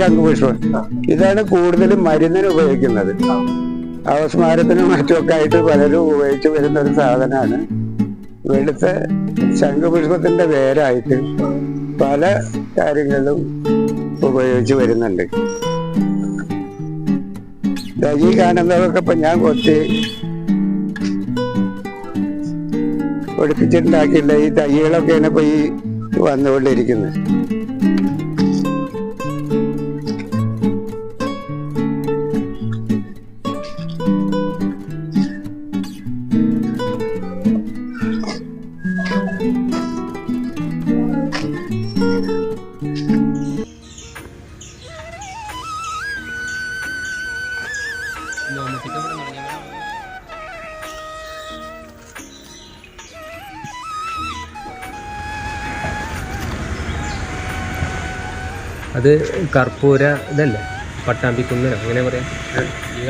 ശംഖുപുഷ്പം ഇതാണ് കൂടുതലും മരുന്നിന് ഉപയോഗിക്കുന്നത്. അവസ്മാരത്തിനും മറ്റുമൊക്കെ ആയിട്ട് പലരും ഉപയോഗിച്ച് വരുന്ന ഒരു സാധനമാണ്. വെളുത്ത ശംഖുപുഷ്പത്തിന്റെ വേരായിട്ട് പല കാര്യങ്ങളിലും ഉപയോഗിച്ച് വരുന്നുണ്ട്. ഈ കാണുന്നതൊക്കെ ഇപ്പൊ ഞാൻ കൊത്തി ഒടിപ്പിച്ചിട്ടുണ്ടാക്കിയില്ല ഈ തൈകളൊക്കെയാണ് ഇപ്പൊ ഈ വന്നുകൊണ്ടിരിക്കുന്നത്. അത് കർപ്പൂര ഇതല്ലേ? പട്ടാമ്പിക്കുന്നനോ അങ്ങനെ പറയാം? ഈ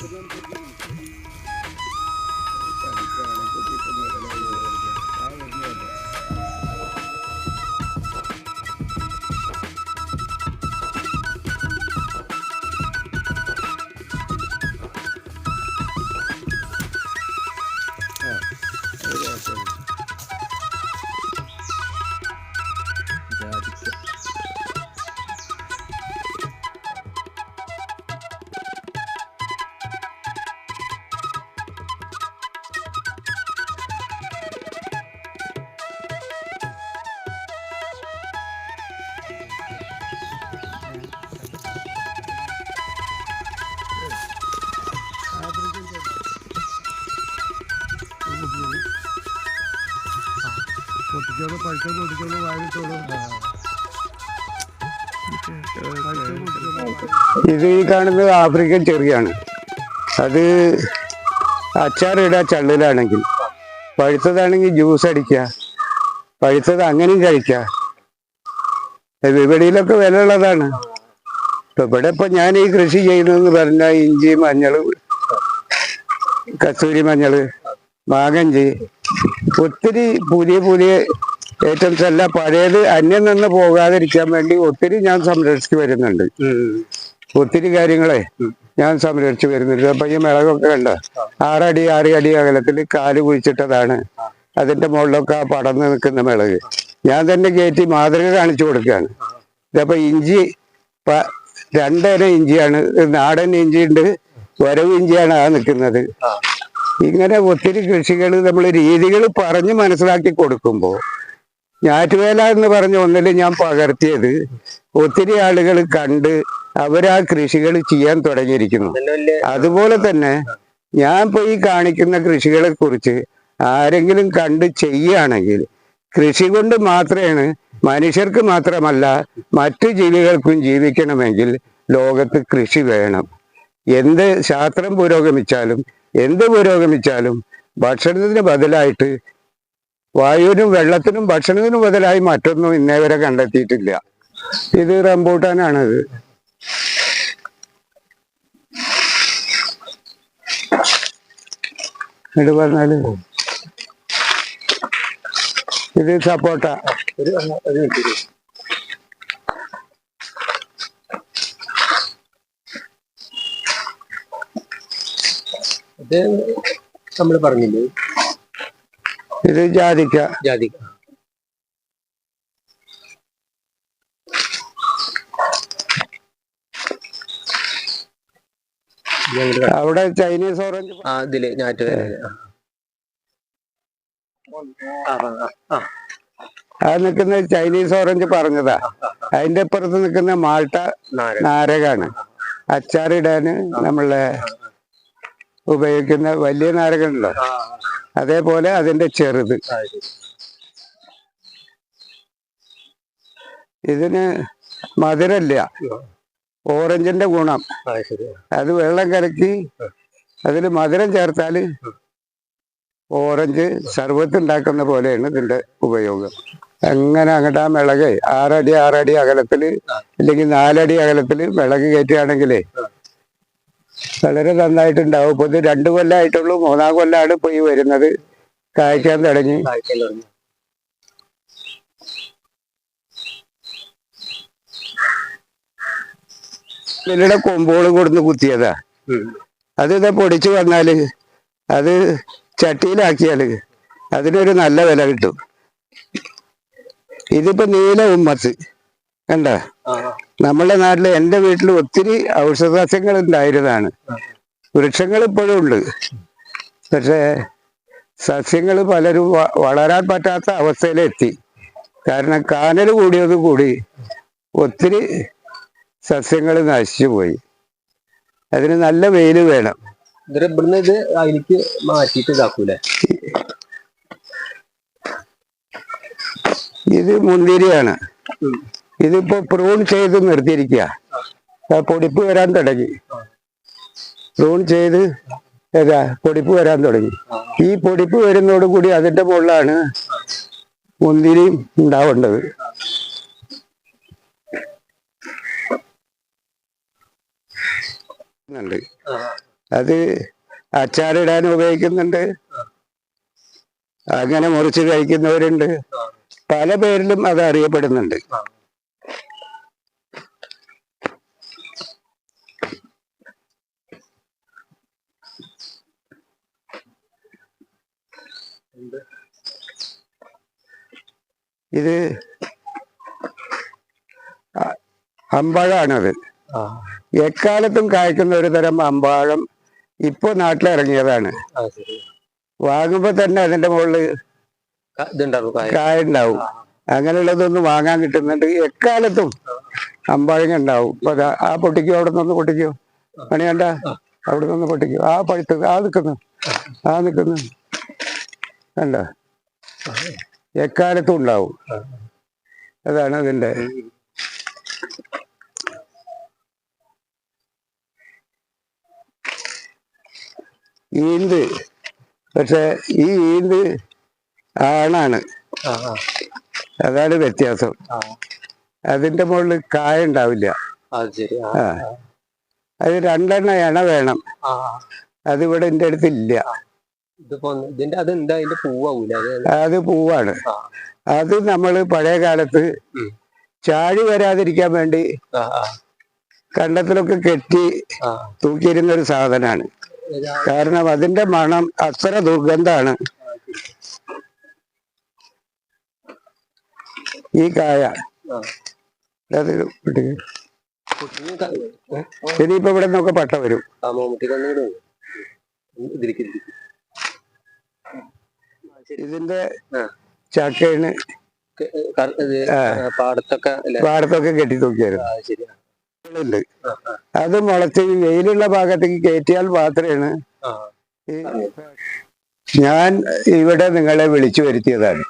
Gracias. പഴുത്ത പൊട്ടിച്ചോളൂ വാങ്ങിച്ചോളൂ ഇത് ഈ കാണുന്നത് ആഫ്രിക്കൻ ചെറിയാണ്. അത് അച്ചാറിടുക ചള്ളിലാണെങ്കിൽ പഴുത്തതാണെങ്കിൽ ജ്യൂസ് അടിക്ക പഴുത്തത് അങ്ങനെയും കഴിക്ക. വിപണിയിലൊക്കെ വില ഉള്ളതാണ് ഇപ്പൊ ഇവിടെ ഇപ്പൊ ഞാൻ ഈ കൃഷി ചെയ്യുന്നതെന്ന് പറഞ്ഞാൽ ഇഞ്ചി മഞ്ഞൾ കസ്തൂരി മഞ്ഞൾ മാങ്ങഞ്ചി ഒത്തിരി പുതിയ പുതിയ ഐറ്റംസ് അല്ല പഴയത് അന്യം നിന്ന് പോകാതിരിക്കാൻ വേണ്ടി ഒത്തിരി ഞാൻ സംരക്ഷിച്ചു വരുന്നുണ്ട്. ഒത്തിരി കാര്യങ്ങളെ ഞാൻ സംരക്ഷിച്ചു വരുന്നുണ്ട്. അപ്പൊ ഈ മിളകൊക്കെ കണ്ട? ആറടി ആറ് അടി അകലത്തിൽ കാൽ കുഴിച്ചിട്ടതാണ്. അതിന്റെ മുകളിലൊക്കെ ആ പടന്ന് നിൽക്കുന്ന മിളക്. ഞാൻ തന്നെ കയറ്റി മാതൃക കാണിച്ചു കൊടുക്കുകയാണ്. ഇതപ്പൊ ഇഞ്ചി രണ്ടര ഇഞ്ചിയാണ് നാടൻ ഇഞ്ചി ഉണ്ട് വരവ് ഇഞ്ചിയാണ് ആ നിൽക്കുന്നത്. ഇങ്ങനെ ഒത്തിരി കൃഷികൾ നമ്മൾ രീതികൾ പറഞ്ഞ് മനസ്സിലാക്കി കൊടുക്കുമ്പോൾ ഞാറ്റുവേല എന്ന് പറഞ്ഞ ഒന്നിൽ ഞാൻ പകർത്തിയത് ഒത്തിരി ആളുകൾ കണ്ട് അവരാ കൃഷികൾ ചെയ്യാൻ തുടങ്ങിയിരിക്കുന്നു. അതുപോലെ തന്നെ ഞാൻ പോയി ഈ കാണിക്കുന്ന കൃഷികളെ കുറിച്ച് ആരെങ്കിലും കണ്ട് ചെയ്യുകയാണെങ്കിൽ കൃഷി കൊണ്ട് മാത്രമാണ് മനുഷ്യർക്ക് മാത്രമല്ല മറ്റു ജീവികൾക്കും ജീവിക്കണമെങ്കിൽ ലോകത്ത് കൃഷി വേണം. എന്ത് ശാസ്ത്രം പുരോഗമിച്ചാലും എന്ത് പുരോഗമിച്ചാലും ഭക്ഷണത്തിന് ബദലായിട്ട് വായുവിനും വെള്ളത്തിനും ഭക്ഷണത്തിനും ബദലായി മറ്റൊന്നും ഇന്നേ വരെ കണ്ടെത്തിയിട്ടില്ല. ഇത് റംബൂട്ടാനാണ് ഇത് ഇത് പറഞ്ഞാൽ ഇത് സപ്പോട്ട. നമ്മൾ പറഞ്ഞില്ലേ ഇത് ജാതിക്ക. ജാതിക്ക. അവിടെ ചൈനീസ് ഓറഞ്ച് ആ ഇതിൽ ഞാറ്റുവേല ആ. നിൽക്കുന്ന ചൈനീസ് ഓറഞ്ച് പറഞ്ഞതാ. അതിന്റെ അപ്പുറത്ത് നിൽക്കുന്ന മാൾട്ട നാരകാണ്. അച്ചാറിടാന് നമ്മളെ ഉപയോഗിക്കുന്ന വലിയ നാരകമുണ്ടല്ലോ അതേപോലെ അതിന്റെ ചെറുത്. ഇതിന് മധുരല്ല. ഓറഞ്ചിന്റെ ഗുണം. അത് വെള്ളം കലക്കി അതിൽ മധുരം ചേർത്താൽ ഓറഞ്ച് സർബത്ത് ഉണ്ടാക്കുന്ന പോലെയാണ് ഇതിന്റെ ഉപയോഗം. അങ്ങനെ അങ്ങോട്ട് ആ മിളക് ആറടി ആറടി അകലത്തിൽ അല്ലെങ്കിൽ നാലടി അകലത്തിൽ മിളക് കയറ്റുകയാണെങ്കിലേ വളരെ നന്നായിട്ടുണ്ടാവും. ഇപ്പൊ ഇത് രണ്ടു കൊല്ലമായിട്ടുള്ളൂ മൂന്നാം കൊല്ലാണ് ഇപ്പൊ ഈ വരുന്നത്. കാഴ്ചാൻ തുടങ്ങി ഇതിലൂടെ കൊമ്പുകളും കൊടുന്ന് കുത്തിയതാ. അത് ഇതാ പൊടിച്ചു വന്നാൽ അത് ചട്ടിയിലാക്കിയാൽ അതിനൊരു നല്ല വില കിട്ടും. ഇതിപ്പോ നീല ഉമ്മത്ത്. കണ്ട? ആ നാട്ടിൽ നാട്ടിൽ എന്റെ വീട്ടിൽ ഒത്തിരി ഔഷധ സസ്യങ്ങൾ ഉണ്ടായിരുന്നതാണ്. വൃക്ഷങ്ങൾ ഇപ്പോഴും ഉണ്ട്. പക്ഷേ സസ്യങ്ങൾ പലരും വളരാൻ പറ്റാത്ത അവസ്ഥയിലെത്തി. കാരണം കാനൽ കൂടിയത് കൂടി ഒത്തിരി സസ്യങ്ങൾ നശിച്ചു പോയി. അതിന് നല്ല വെയിൽ വേണം. ഇവിടുന്ന് ഇത് അതിലേക്ക് മാറ്റിയിട്ട് ഇതാക്കൂലേ? ഇത് മുന്തിരിയാണ്. ഇതിപ്പോ പ്രൂൺ ചെയ്ത് നിർത്തിയിരിക്കുക പൊടിപ്പ് വരാൻ തുടങ്ങി. പ്രൂൺ ചെയ്ത് ഏതാ പൊടിപ്പ് വരാൻ തുടങ്ങി. ഈ പൊടിപ്പ് വരുന്നതോട് കൂടി അതിന്റെ മുകളിലാണ് മുന്തിരിയും ഉണ്ടാവേണ്ടത്. ഉണ്ട്. അത് അച്ചാറിടാൻ ഉപയോഗിക്കുന്നുണ്ട്. അങ്ങനെ മുറിച്ച് കഴിക്കുന്നവരുണ്ട്. പല പേരിലും അത് അറിയപ്പെടുന്നുണ്ട്. ഇത് അമ്പാഴാണത്. എക്കാലത്തും കായ്ക്കുന്ന ഒരു തരം അമ്പാഴം ഇപ്പൊ നാട്ടിലിറങ്ങിയതാണ്. വാങ്ങുമ്പോ തന്നെ അതിന്റെ മുകളിൽ കായ. ഉണ്ടാവും അങ്ങനെയുള്ളതൊന്നും വാങ്ങാൻ കിട്ടുന്നുണ്ട്. എക്കാലത്തും അമ്പാഴങ്ങ ഉണ്ടാവും ഇപ്പൊ ആ പൊട്ടിക്കോ അവിടെ നിന്ന് പൊട്ടിക്കോ പണി കണ്ട? അവിടെ നിന്ന് പൊട്ടിക്കോ. ആ പഴുത്തത് ആ നിൽക്കുന്നു ആ നിൽക്കുന്നു കണ്ട? എക്കാലത്തും ഉണ്ടാവും. അതാണ് അതിന്റെ ഈന്ത്. പക്ഷെ ഈ ഈന്ത് ആണാണ്. അതാണ് വ്യത്യാസം. അതിന്റെ മുകളിൽ കായ ഉണ്ടാവില്ല. അത് രണ്ടെണ്ണ എണ വേണം. അതിവിടെ എന്റെ അടുത്ത് ഇല്ല. ഇതിപ്പോ ഒന്ന് ഇതിന്റെ അതെന്താ അതിന്റെ അത് പൂവാണ്. അത് നമ്മൾ പഴയ കാലത്ത്. ചാഴി വരാതിരിക്കാൻ വേണ്ടി കണ്ടത്തിലൊക്കെ കെട്ടി തൂക്കിയിരുന്ന ഒരു സാധനമാണ് കാരണം അതിന്റെ മണം അത്ര ദുർഗന്ധാണ്. ഈ കായ. അത്? ഇനിയിപ്പോ ഇവിടെ നിന്നൊക്കെ പട്ട വരും ആ മമ്മൂട്ടിക്ക് ഒന്നും ഇതിലേക്ക് ഇതിലേക്ക്. ഇതിന്റെ. ചക്കയാണ്. പാടത്തൊക്കെ പാടത്തൊക്കെ കെട്ടി തൂക്കിയായിരുന്നു അത് മുളച്ച് വെയിലുള്ള ഭാഗത്തേക്ക് കയറ്റിയാൽ മാത്രമാണ് ഞാൻ ഇവിടെ നിങ്ങളെ വിളിച്ചു വരുത്തിയതാണ്.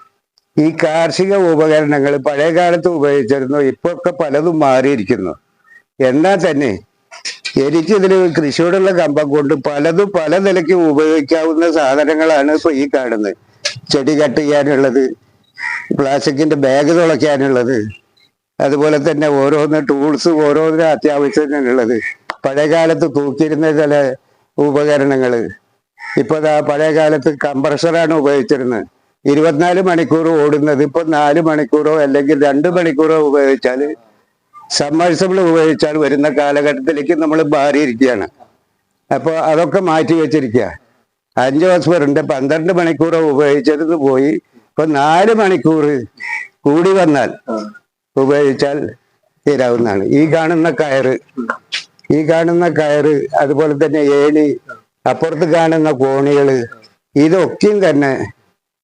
ഈ കാർഷിക ഉപകരണങ്ങൾ പഴയ കാലത്ത് ഉപയോഗിച്ചിരുന്നു ഇപ്പൊ ഒക്കെ പലതും മാറിയിരിക്കുന്നു. എന്നാൽ തന്നെ എനിക്കിതിൽ കൃഷിയോടുള്ള കമ്പം കൊണ്ട് പലതും പല നിലയ്ക്ക് ഉപയോഗിക്കാവുന്ന സാധനങ്ങളാണ് ഇപ്പൊ ഈ കാണുന്നത്. ചെടി കട്ട് ചെയ്യാനുള്ളത് പ്ലാസ്റ്റിക്കിന്റെ ബാഗ് തുളയ്ക്കാനുള്ളത് അതുപോലെ തന്നെ ഓരോന്ന് ടൂൾസ് ഓരോന്നിനും അത്യാവശ്യത്തിനുള്ളത്. പഴയ കാലത്ത് തൂക്കിയിരുന്ന ചില ഉപകരണങ്ങൾ ഇപ്പൊ ആ പഴയ കാലത്ത് കംപ്രഷറാണ് ഉപയോഗിച്ചിരുന്നത്. ഇരുപത്തിനാല് മണിക്കൂർ ഓടുന്നത് ഇപ്പൊ നാല് മണിക്കൂറോ അല്ലെങ്കിൽ രണ്ട് മണിക്കൂറോ ഉപയോഗിച്ചാൽ സമ്മർസബിൾ ഉപയോഗിച്ചാൽ വരുന്ന കാലഘട്ടത്തിലേക്ക് നമ്മൾ മാറിയിരിക്കുകയാണ്. അപ്പോൾ അതൊക്കെ മാറ്റി വെച്ചിരിക്കുക അഞ്ച് ഹോസ്പറുണ്ട് പന്ത്രണ്ട് മണിക്കൂർ ഉപയോഗിച്ചത് പോയി. ഇപ്പൊ നാല് മണിക്കൂർ കൂടി വന്നാൽ ഉപയോഗിച്ചാൽ തീരാവുന്നതാണ്. ഈ കാണുന്ന കയറ് ഈ കാണുന്ന കയറ് അതുപോലെ തന്നെ ഏണി അപ്പുറത്ത് കാണുന്ന കോണികൾ ഇതൊക്കെയും തന്നെ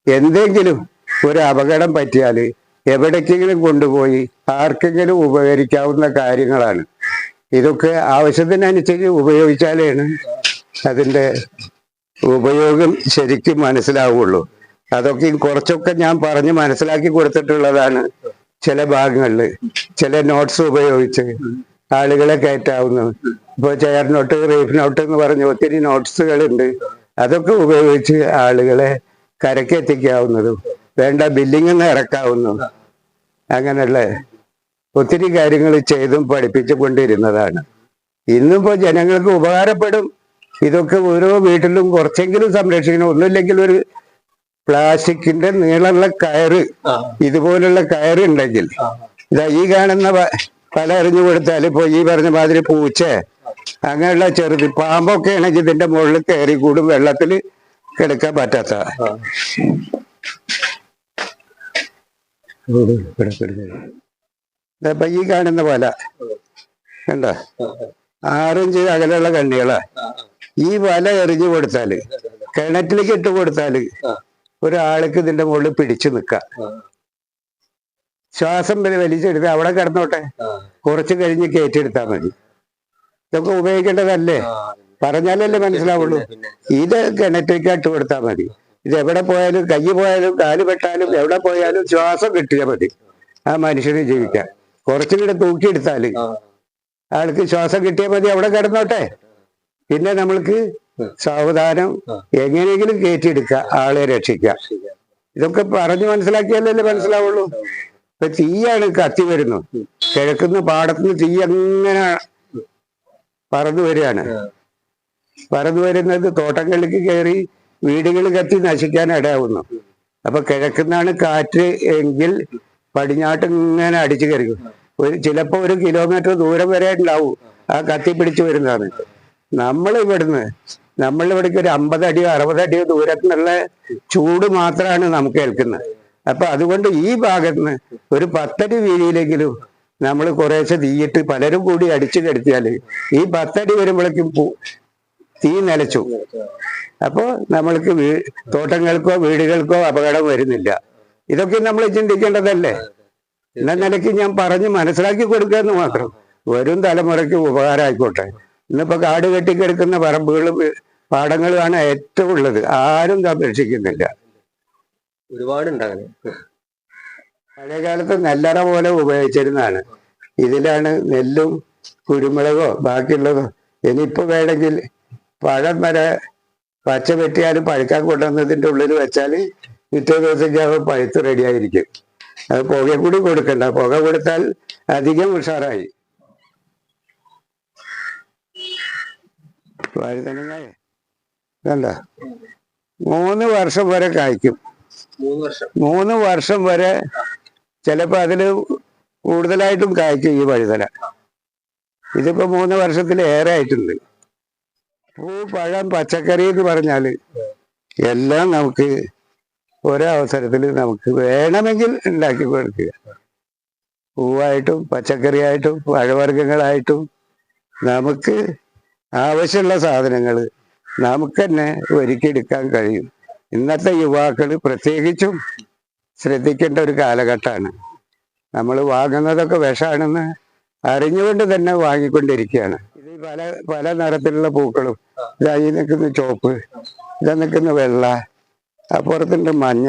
എന്തെങ്കിലും ഒരു അപകടം പറ്റിയാൽ എവിടേക്കെങ്കിലും കൊണ്ടുപോയി ആർക്കെങ്കിലും ഉപകരിക്കാവുന്ന കാര്യങ്ങളാണ്. ഇതൊക്കെ ആവശ്യത്തിനനുസരിച്ച് ഉപയോഗിച്ചാലാണ് അതിന്റെ ഉപയോഗം ശരിക്കും മനസ്സിലാവുള്ളൂ. അതൊക്കെ കുറച്ചൊക്കെ ഞാൻ പറഞ്ഞ് മനസ്സിലാക്കി കൊടുത്തിട്ടുള്ളതാണ് ചില ഭാഗങ്ങളിൽ. ചില നോട്ട്സ് ഉപയോഗിച്ച് ആളുകളെ കയറ്റാവുന്നു. ഇപ്പൊ ചെയർ നോട്ട് റീഫ് നോട്ട് എന്ന് പറഞ്ഞ് ഒത്തിരി നോട്ട്സുകളുണ്ട് അതൊക്കെ ഉപയോഗിച്ച് ആളുകളെ കരക്ക് എത്തിക്കാവുന്നതും വേണ്ട ബില്ലിംഗ് ഇറക്കാവുന്നു. അങ്ങനെയുള്ള ഒത്തിരി കാര്യങ്ങൾ ചെയ്തും പഠിപ്പിച്ചു കൊണ്ടിരുന്നതാണ്. ഇന്നിപ്പോ ജനങ്ങൾക്ക് ഉപകാരപ്പെടും. ഇതൊക്കെ ഓരോ വീട്ടിലും കുറച്ചെങ്കിലും സംരക്ഷിക്കണം. ഒന്നുമില്ലെങ്കിൽ ഒരു പ്ലാസ്റ്റിക്കിന്റെ നീളമുള്ള കയറ് ഇതുപോലുള്ള കയറ് ഉണ്ടെങ്കിൽ. ഇതാ ഈ കാണുന്ന പല എറിഞ്ഞു കൊടുത്താൽ ഇപ്പൊ ഈ പറഞ്ഞ മാതിരി പൂച്ച അങ്ങനെയുള്ള ചെറുത് പാമ്പൊക്കെ ആണെങ്കിൽ ഇതിന്റെ മുകളിൽ കയറി കൂടും വെള്ളത്തിൽ കിടക്കാൻ പറ്റാത്ത. ആ. ഇപ്പൊ ഈ കാണുന്ന പോലെ കണ്ട? ആറിഞ്ച് അകലെയുള്ള കണ്ണികളാ. ഈ വല എറിഞ്ഞു കൊടുത്താൽ കിണറ്റിലേക്ക് ഇട്ട് കൊടുത്താൽ ഒരാൾക്ക് ഇതിന്റെ മുകളിൽ പിടിച്ചു നിൽക്കാം. ശ്വാസം വരെ വലിച്ചെടുത്ത് അവിടെ കിടന്നോട്ടെ. കുറച്ച് കഴിഞ്ഞ് കയറ്റിയെടുത്താൽ മതി. ഇതൊക്കെ ഉപയോഗിക്കേണ്ടതല്ലേ? പറഞ്ഞാലല്ലേ മനസ്സിലാവുള്ളൂ. ഇത് കിണറ്റിലേക്ക് ഇട്ട് കൊടുത്താൽ മതി. ഇത് എവിടെ പോയാലും കൈ പോയാലും കാൽ പെട്ടാലും എവിടെ പോയാലും ശ്വാസം കിട്ടിയാൽ മതി. ആ മനുഷ്യന് ജീവിക്കാം കുറച്ചും കൂടെ തൂക്കിയെടുത്താൽ ആൾക്ക് ശ്വാസം കിട്ടിയാൽ മതി. അവിടെ കിടന്നോട്ടെ. പിന്നെ നമ്മൾക്ക് സാവധാനം എങ്ങനെയെങ്കിലും കയറ്റിയെടുക്കുക ആളെ രക്ഷിക്കുക. ഇതൊക്കെ പറഞ്ഞു മനസ്സിലാക്കിയാലല്ലേ മനസ്സിലാവുള്ളൂ. ഇപ്പൊ തീയാണ് കത്തി വരുന്നു കിഴക്കുന്ന പാടത്തുനിന്ന് തീ അങ്ങനെ പറന്നു വരികയാണ്. പറന്നു വരുന്നത് തോട്ടങ്ങളിലേക്ക് കയറി വീടുകൾ കത്തി നശിക്കാൻ ഇടയാവുന്നു. അപ്പൊ കിഴക്കുന്നാണ് കാറ്റ് എങ്കിൽ പടിഞ്ഞാട്ട് ഇങ്ങനെ അടിച്ചു കയറി ഒരു ചിലപ്പോ ഒരു കിലോമീറ്റർ ദൂരം വരെ ഉണ്ടാവും. ആ. കത്തി പിടിച്ചു വരുന്നതാണ്. നമ്മൾ ഇവിടുന്ന് നമ്മൾ ഇവിടേക്ക് ഒരു അമ്പത് അടിയോ അറുപത് അടിയോ ദൂരത്തിനുള്ള ചൂട് മാത്രമാണ് നമുക്ക് ഏൽക്കുന്നത്. അപ്പൊ അതുകൊണ്ട് ഈ ഭാഗത്ത് നിന്ന് ഒരു പത്തടി വീതിയിലെങ്കിലും നമ്മൾ കുറേശ്ശെ തീയിട്ട് പലരും കൂടി അടിച്ചു കെടുത്തിയാൽ ഈ പത്തടി വരുമ്പോഴേക്കും തീ നിലച്ചു. അപ്പോ നമ്മൾക്ക് വീ തോട്ടങ്ങൾക്കോ വീടുകൾക്കോ അപകടം വരുന്നില്ല. ഇതൊക്കെ നമ്മൾ ചിന്തിക്കേണ്ടതല്ലേ? എന്ന നിലയ്ക്ക് ഞാൻ പറഞ്ഞ് മനസ്സിലാക്കി കൊടുക്കുക എന്ന് മാത്രം. വരും തലമുറയ്ക്ക് ഉപകാരമായിക്കോട്ടെ. ഇന്നിപ്പോ കാട് കെട്ടിക്കിടക്കുന്ന പറമ്പുകളും പാടങ്ങളുമാണ് ഏറ്റവും ഉള്ളത്. ആരും സംരക്ഷിക്കുന്നില്ല ഒരുപാടുണ്ട് അങ്ങനെ പഴയ കാലത്ത് നെല്ലറ പോലെ ഉപയോഗിച്ചിരുന്നതാണ്. ഇതിലാണ് നെല്ലും കുരുമുളകോ ബാക്കിയുള്ളതോ. ഇനിയിപ്പോ വേണമെങ്കിൽ പഴം വരെ പച്ച വെട്ടിയാലും പഴുക്കാൻ കൊണ്ടുവന്നതിന്റെ ഉള്ളിൽ വെച്ചാൽ പിറ്റേ ദിവസത്തേക്ക് പഴുത്ത് റെഡിയായിരിക്കും അത് പുക കൂടി കൊടുക്കണ്ട. പുക കൊടുത്താൽ അധികം ഉഷാറായി. വഴുതനങ്ങ കണ്ട? മൂന്ന് വർഷം വരെ കായ്ക്കും. മൂന്ന് വർഷം. വരെ ചിലപ്പോ അതിൽ കൂടുതലായിട്ടും കായ്ക്കും ഈ വഴുതന. ഇതിപ്പോ മൂന്ന് വർഷത്തിൽ ഏറെ ആയിട്ടുണ്ട്. പൂ പഴം പച്ചക്കറി എന്ന് പറഞ്ഞാൽ എല്ലാം നമുക്ക് ഒരവസരത്തിൽ നമുക്ക് വേണമെങ്കിൽ ഉണ്ടാക്കി കൊടുക്കുക. പൂവായിട്ടും പച്ചക്കറിയായിട്ടും പഴവർഗങ്ങളായിട്ടും നമുക്ക് ആവശ്യമുള്ള സാധനങ്ങൾ നമുക്ക് തന്നെ ഒരുക്കിയെടുക്കാൻ കഴിയും. ഇന്നത്തെ യുവാക്കൾ പ്രത്യേകിച്ചും ശ്രദ്ധിക്കേണ്ട ഒരു കാലഘട്ടമാണ്. നമ്മൾ വാങ്ങുന്നതൊക്കെ വിഷമാണെന്ന് അറിഞ്ഞുകൊണ്ട് തന്നെ വാങ്ങിക്കൊണ്ടിരിക്കുകയാണ്. ഇത് പല പല നിറത്തിലുള്ള പൂക്കളും ഇതായി നിൽക്കുന്ന ചോപ്പ് ഇതാ നിൽക്കുന്ന വെള്ള അപ്പുറത്തുണ്ട് മഞ്ഞ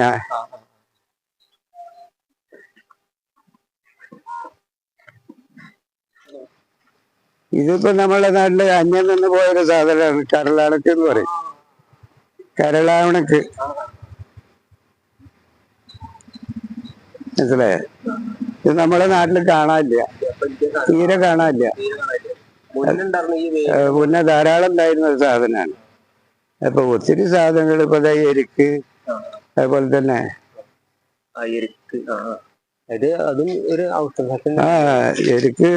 ഇതിപ്പോ നമ്മളെ നാട്ടിൽ അന്യം നിന്ന് പോയൊരു സാധനമാണ് കരളാണക്ക് എന്ന് പറയും. കരളാവണക്ക്. മനസ്സിലായോ? ഇത് നമ്മളെ നാട്ടിൽ കാണാനില്ല. തീരെ കാണാനില്ല. മുന്നേ ധാരാളം ഉണ്ടായിരുന്ന ഒരു സാധനമാണ്. അപ്പൊ ഒത്തിരി സാധനങ്ങൾ ഇപ്പൊ എരിക്ക് അതുപോലെ തന്നെ എരുക്ക്. ഇത് അതും ഒരു ഔഷധ ആ എരിക്ക്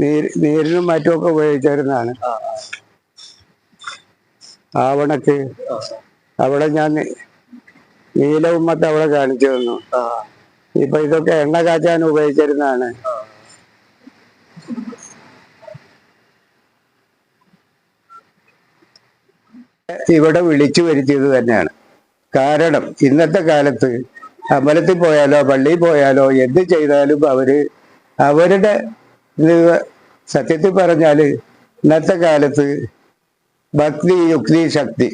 നീര് നീരിനും മറ്റുമൊക്കെ ഉപയോഗിച്ചിരുന്നതാണ് ആവണക്ക് അവിടെ ഞാൻ നീല ഉമ്മത്ത് അവിടെ കാണിച്ചു തന്നു. ഇപ്പൊ ഇതൊക്കെ എണ്ണ കാച്ചാൻ ഉപയോഗിച്ചിരുന്നതാണ് ഇവിടെ വിളിച്ചു വരുത്തിയത് തന്നെയാണ്. കാരണം ഇന്നത്തെ കാലത്ത് അമ്പലത്തിൽ പോയാലോ പള്ളിയിൽ പോയാലോ എന്ത് ചെയ്താലും അവർ അവരുടെ ഇത് സത്യത്തിൽ പറഞ്ഞാൽ ഇന്നത്തെ കാലത്ത് ഭക്തി യുക്തി ശക്തി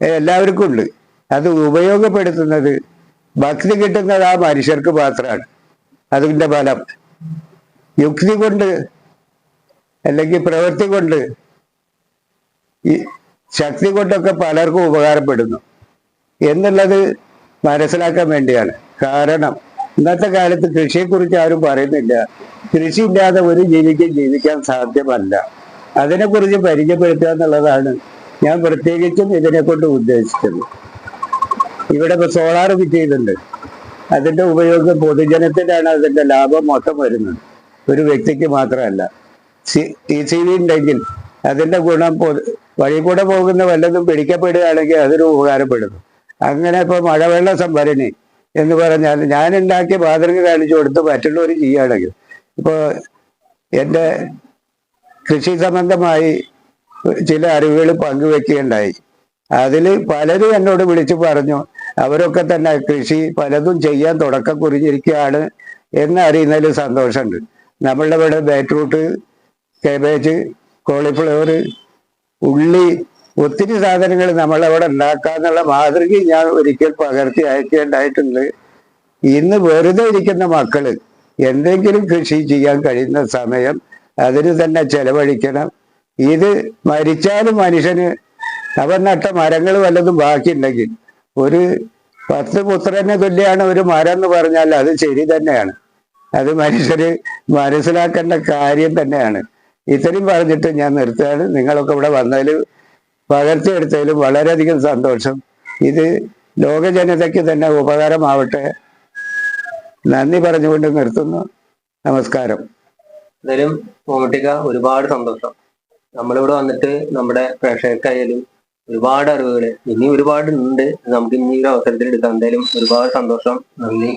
എല്ലാവർക്കും ഉണ്ട്. അത് ഉപയോഗപ്പെടുത്തുന്നത് ഭക്തി കിട്ടുന്നത് ആ മനുഷ്യർക്ക് മാത്രമാണ്. അതിന്റെ ഫലം യുക്തി കൊണ്ട് അല്ലെങ്കിൽ പ്രവൃത്തി കൊണ്ട് ഈ ശക്തി കൊണ്ടൊക്കെ പലർക്കും ഉപകാരപ്പെടുന്നു. എന്നുള്ളത് മനസ്സിലാക്കാൻ വേണ്ടിയാണ്. കാരണം ഇന്നത്തെ കാലത്ത് കൃഷിയെക്കുറിച്ച് ആരും പറയുന്നില്ല. കൃഷി ഇല്ലാതെ ഒരു ജീവിക്കും ജീവിക്കാൻ സാധ്യമല്ല. അതിനെക്കുറിച്ച് പരിചയപ്പെടുത്തുക എന്നുള്ളതാണ് ഞാൻ പ്രത്യേകിച്ചും ഇതിനെ കൊണ്ട് ഉദ്ദേശിച്ചത്. ഇവിടെ ഇപ്പൊ സോളാർ ഫിറ്റ് ചെയ്തിട്ടുണ്ട്. അതിന്റെ ഉപയോഗം പൊതുജനത്തിനാണ് അതിന്റെ ലാഭം മൊത്തം വരുന്നത്. ഒരു വ്യക്തിക്ക് മാത്രമല്ല. ടി സി വി ഉണ്ടെങ്കിൽ അതിന്റെ ഗുണം വഴി കൂടെ പോകുന്ന വല്ലതും പിടിക്കപ്പെടുകയാണെങ്കിൽ അതൊരു ഉപകാരപ്പെടുന്നു. അങ്ങനെ ഇപ്പൊ മഴവെള്ള സംഭരണി എന്ന് പറഞ്ഞാൽ ഞാൻ ഉണ്ടാക്കിയ പാതൃക കാണിച്ചു കൊടുത്ത് മറ്റുള്ളവർ ചെയ്യുകയാണെങ്കിൽ ഇപ്പോ എന്റെ കൃഷി സംബന്ധമായി ചില അറിവുകൾ പങ്കുവെക്കുകയുണ്ടായി. അതിൽ പലരും എന്നോട് വിളിച്ചു പറഞ്ഞു അവരൊക്കെ തന്നെ കൃഷി പലതും ചെയ്യാൻ തുടക്കം കുറിഞ്ഞിരിക്കുകയാണ് എന്ന് അറിയുന്നതിൽ സന്തോഷമുണ്ട്. നമ്മളുടെ ഇവിടെ ബീറ്റ്റൂട്ട് കേബേജ് കോളിഫ്ലവർ ഉള്ളി ഒത്തിരി സാധനങ്ങൾ നമ്മളവിടെ ഉണ്ടാക്കാന്നുള്ള മാതൃക ഞാൻ ഒരിക്കൽ പകർത്തി അയക്കേണ്ടായിട്ടുണ്ട് ഇന്ന് വെറുതെ ഇരിക്കുന്ന മക്കൾ എന്തെങ്കിലും കൃഷി ചെയ്യാൻ കഴിയുന്ന സമയം അതിന് തന്നെ ചെലവഴിക്കണം. ഇത് മരിച്ചാലും മനുഷ്യന് അവൻ നട്ട മരങ്ങൾ വല്ലതും ബാക്കിയുണ്ടെങ്കിൽ ഒരു പത്ത് പുത്രന് തുല്യാണ് ഒരു മരം എന്ന് പറഞ്ഞാൽ അത് ശരി തന്നെയാണ്. അത് മനുഷ്യര് മനസ്സിലാക്കേണ്ട കാര്യം തന്നെയാണ്. ഇത്രയും പറഞ്ഞിട്ട് ഞാൻ നിർത്തുകയാണ്. നിങ്ങളൊക്കെ ഇവിടെ വന്നതിൽ പകർത്തിയെടുത്തതിലും വളരെയധികം സന്തോഷം. ഇത് ലോക ജനതയ്ക്ക് തന്നെ ഉപകാരമാവട്ടെ. നന്ദി പറഞ്ഞുകൊണ്ട് നിർത്തുന്നു. നമസ്കാരം. എന്തായാലും മമ്മൂട്ടിക്ക ഒരുപാട് സന്തോഷം. നമ്മളിവിടെ വന്നിട്ട് നമ്മുടെ പ്രേക്ഷകർക്കായാലും ഒരുപാട് അറിവുകൾ ഇനി ഒരുപാട് ഉണ്ട് നമുക്ക് ഇനി ഒരു അവസരത്തിൽ എടുക്കാം. എന്തായാലും ഒരുപാട് സന്തോഷം. നന്ദി.